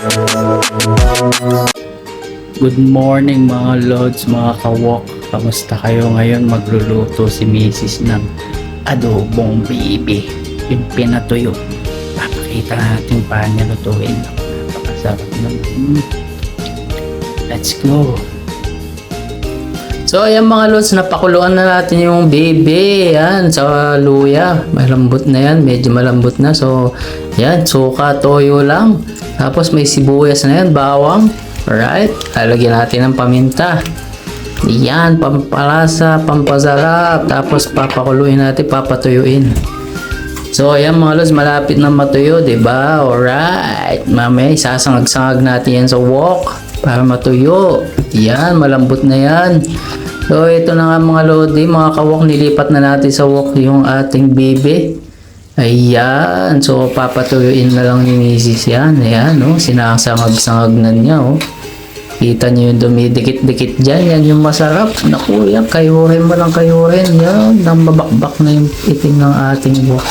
Good morning mga lods, mga kawok. Kamusta kayo ngayon? Magluluto si Mrs. ng adobong bibi. Yung pinatuyo. Papakita natin paano lutuin. Napakasarap nun. Mm. Let's go. So ayan mga lods, napakuluan na natin yung bibi. Yan, sa luya. Malambot na yan, medyo malambot na. So, yan, suka, toyo lang. Tapos may sibuyas na yan, bawang. Alright, lalagyan natin ng paminta. Yan, pampalasa, pampasarap. Tapos papakuluin natin, papatuyuin. So, ayan mga lods, malapit na matuyo, di ba? Alright. Mamaya, isasangag-sangag natin yan sa wok para matuyo. Yan, malambot na yan. So, ito na nga mga lodi, mga kawok, nilipat na natin sa wok yung ating bibi. Ayan. So, papatuyuin na lang ni Mrs. yan. Ayan, no? Sinasangag-sangag na niya, oh. Kita niyo yung dumidikit-dikit dyan. Yan yung masarap. Naku, yan. Kayurin mo lang kayurin. Yan. Nang mabakbak na yung itim ng ating wok.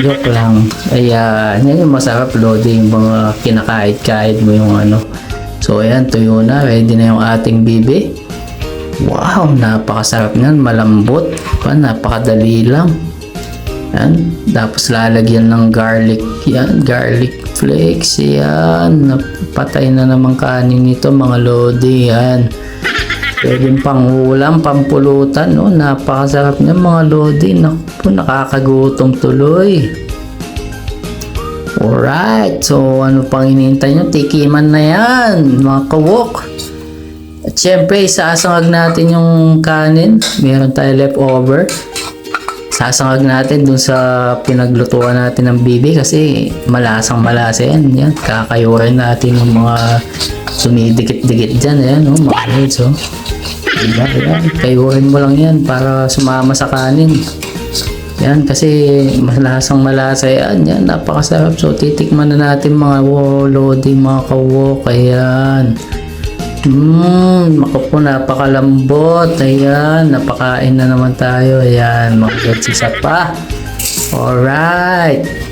Joke lang. Ayan. Yan yung masarap loading mga kinakait-kait mo yung ano. So, ayan. Tuyo na. Ready na yung ating bibi. Wow. Napakasarap niyan. Malambot. Pa, napakadali lang. Yan. Tapos lalagyan ng garlic. Yan. Garlic flakes. Yan. Napatay na naman kanin nito mga lodi. Yan. Pwedeng pangulam, pampulutan, no? Napakasarap niya mga lodi. Naku, nakakagutom tuloy. Alright, so ano pang hinihintay nyo? Tikiman na yan, mga kawok. At syempre, isasangag natin yung kanin. Meron tayo leftover. Sasangag natin dun sa pinaglutuan natin ng bibi kasi malasang malasa yan. yan. Kakayurin natin yung mga sumidikit-dikit dyan. Ayan, no? mga lods, oh. Diba? Yan. Kayuhin mo lang yan para sumama sa kanin. Yan, kasi malasang malasa yan. Yan, napakasarap. So, titikman na natin mga loading, mga kawok. Ayan. Mmm, ako po, napakalambot. Ayan, napakain na naman tayo. Ayan, mga isa pa. Alright.